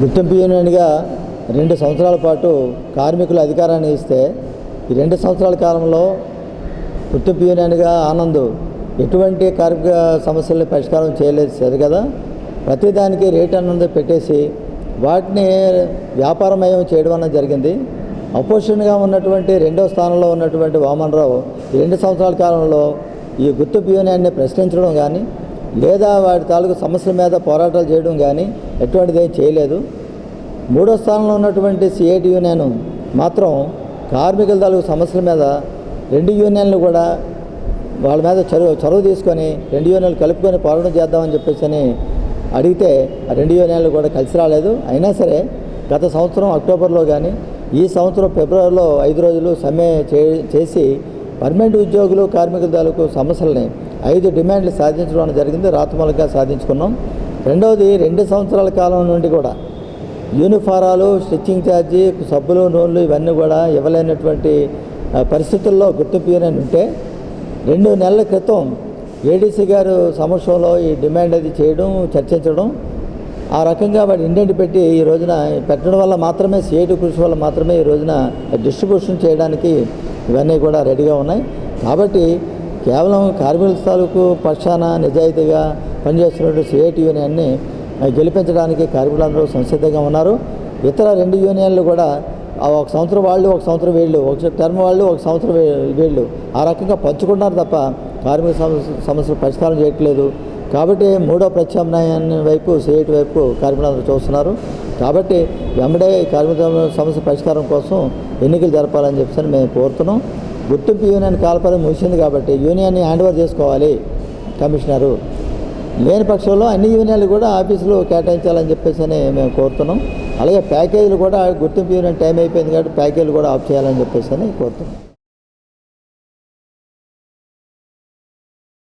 గుర్తింపు యూనియన్గా రెండు సంవత్సరాల పాటు కార్మికుల అధికారాన్ని ఇస్తే ఈ రెండు సంవత్సరాల కాలంలో గుర్తింపు యూనియన్గా ఆనంద్ ఎటువంటి కార్మిక సమస్యలను పరిష్కారం చేయలేదు సరే కదా. ప్రతిదానికి రేట్ అన్నది పెట్టేసి వాటిని వ్యాపారమయం చేయడం అన్నది జరిగింది. అపోజిషన్గా ఉన్నటువంటి రెండో స్థానంలో ఉన్నటువంటి వామన్ రావు ఈ రెండు సంవత్సరాల కాలంలో ఈ గుర్తింపు యూనియన్ని ప్రశ్నించడం కానీ లేదా వాటి తాలూకు సమస్యల మీద పోరాటాలు చేయడం కానీ ఎటువంటిది ఏం చేయలేదు. మూడో స్థానంలో ఉన్నటువంటి సిఐటి యూనియన్ మాత్రం కార్మికుల తాలూకు సమస్యల మీద రెండు యూనియన్లు కూడా వాళ్ళ మీద చొరవ చొరవ తీసుకొని రెండు యూనియన్లు కలుపుకొని పోరాటం చేద్దామని చెప్పేసి అని అడిగితే ఆ రెండు యూనియన్లు కూడా కలిసి రాలేదు. అయినా సరే గత సంవత్సరం అక్టోబర్లో కానీ ఈ సంవత్సరం ఫిబ్రవరిలో ఐదు రోజులు సమ్మె చే చేసి పర్మనెంట్ ఉద్యోగులు కార్మికుల తాలూకు సమస్యల్ని ఐదు డిమాండ్లు సాధించడం జరిగింది రాతమూలంగా సాధించుకున్నాం. రెండవది రెండు సంవత్సరాల కాలం నుండి కూడా యూనిఫారాలు స్టిచ్చింగ్ ఛార్జీ సబ్బులు నూనెలు ఇవన్నీ కూడా ఇవ్వలేనటువంటి పరిస్థితుల్లో గుర్తింపు ఉంటే రెండు నెలల క్రితం ఏడీసీ గారు సమక్షంలో ఈ డిమాండ్ అది చేయడం చర్చించడం ఆ రకంగా వాడు ఇండెంట్ పెట్టి ఈ రోజున పెట్టడం వల్ల మాత్రమే సిఐటి కృషి వల్ల మాత్రమే ఈ రోజున డిస్ట్రిబ్యూషన్ చేయడానికి ఇవన్నీ కూడా రెడీగా ఉన్నాయి. కాబట్టి కేవలం కార్మికుల తాలూకు పక్షాన నిజాయితీగా పనిచేస్తున్నటువంటి సిఐటి యూనియన్ని గెలిపించడానికి కార్మికులందరూ సంసిద్ధంగా ఉన్నారు. ఇతర రెండు యూనియన్లు కూడా ఒక సంవత్సరం వాళ్ళు ఒక సంవత్సరం వీళ్ళు ఒక టర్మ్ వాళ్ళు ఒక సంవత్సరం వీళ్ళు. ఆ రకంగా పంచుకుంటున్నారు తప్ప కార్మిక సమస్య సమస్యలు పరిష్కారం చేయట్లేదు. కాబట్టి మూడో ప్రత్యామ్నాయాన్ని వైపు సిఐటి వైపు కార్మికులందరూ చూస్తున్నారు. కాబట్టి వెంబడే కార్మిక సమస్య పరిష్కారం కోసం ఎన్నికలు జరపాలని చెప్పేసి మేము కోరుతున్నాం. గుర్తింపు యూనియన్ కాలపరి ముగిసింది కాబట్టి యూనియన్ని హ్యాండ్ ఓవర్ చేసుకోవాలి కమిషనరు. లేని పక్షంలో అన్ని యూనియన్లు కూడా ఆఫీసులు కేటాయించాలని చెప్పేసి అని మేము కోరుతున్నాం. అలాగే ప్యాకేజీలు కూడా గుర్తింపు యూనియన్ టైం అయిపోయింది కాబట్టి ప్యాకేజీలు కూడా ఆఫ్ చేయాలని చెప్పేసి అని కోరుతున్నాం.